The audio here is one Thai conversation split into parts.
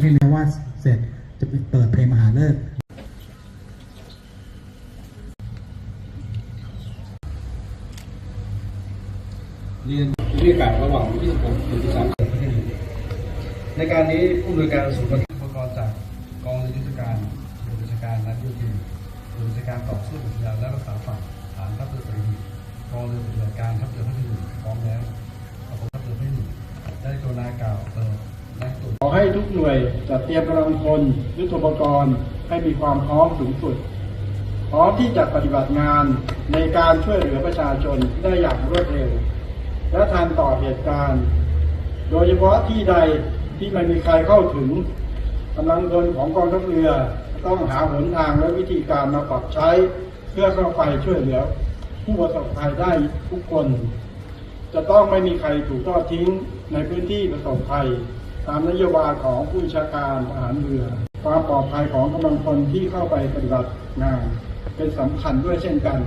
ให้นะว่าเสร็จจะเปิดเพลงมหาเลิกเรียนบรรยากาศระหว่างวันที่16ถึง30ประเทศในการนี้ผู้อำนวยการศูนย์ปฏิบัติการจากกองเรือยุทธการเรือบัญชการนักยุทธเรือบัญชการต่อสู้กับยานและรักษาฝั่งฐานทัพเรือปริมีกองเรือปฏิบัติการทัพเรือพระที่หนึ่งพร้อมแล้วขอบคุณทัพเรือพระที่หนึ่งได้กรุณากล่าวเปิด ให้ทุกหน่วยจัดเตรียมกำลังพลยุทโธปกรณ์ให้มีความพร้อมสูงสุด พร้อมที่จะปฏิบัติงานในการช่วยเหลือประชาชนได้อย่างรวดเร็ว และทันต่อเหตุการณ์ โดยเฉพาะที่ใดที่ไม่มีใครเข้าถึงกำลังพลของกองทัพเรือต้องหาหนทางและวิธีการมาปรับใช้เพื่อเข้าไปช่วยเหลือ ผู้ประสบภัยได้ทุกคน จะต้องไม่มีใครถูกทอดทิ้งในพื้นที่ประสบภัย ตามนโยบายของผู้บัญชาการทหารเรือ ความปลอดภัยของกำลังพลที่เข้าไปปฏิบัติงาน เป็นสำคัญด้วยเช่นกัน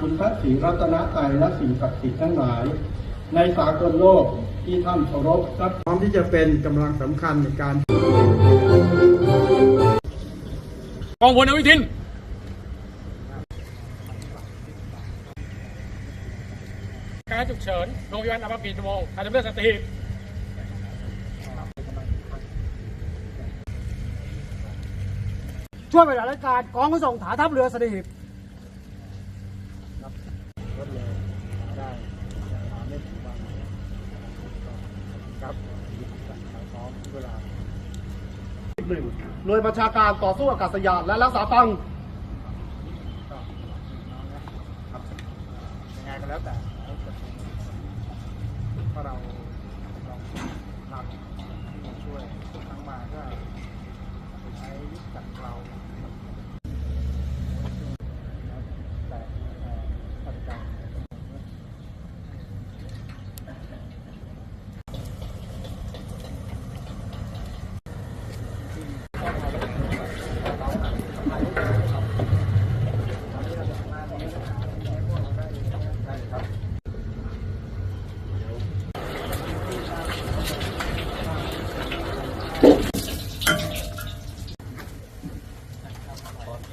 คุณพระศรีรัตนตรัยและสิ่งศักดิ์สิทธิ์ทั้งหลาย ในสากลโลกที่ท่านเคารพและพร้อมที่จะเป็นกำลังสำคัญในการกองพลอวิทินการฉุกเฉินโรงพยาบาลอัปปีชั่วโมงการดำเนินสติ ช่วยปฏิบัติราชการกองขนส่งฐานทัพเรือสตีบหนึ่งหน่วยบัญชาการต่อสู้อากาศยานและรักษาฟังยังไงก็แล้วแต่ถ้าเราเราทำช่วยทั้งมาก็ไปใช้จากเราแต่แต่ปฏิการ อ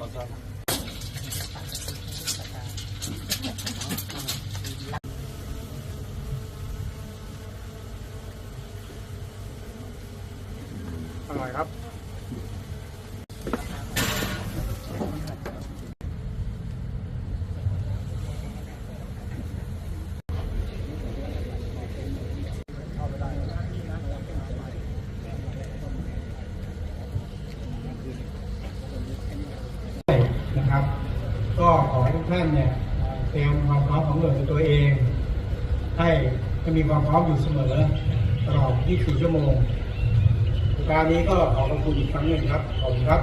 ร่อยครับ ก็ขอให้ทุกท่านเนี่ยเตรียมความพร้อมของหน่วยของตัวเอง ให้ให้มีความพร้อมอยู่เสมอตลอด 24 ชั่วโมงการนี้ก็ขอขอบคุณอีกครั้งหนึ่งครับ ขอบคุณครับ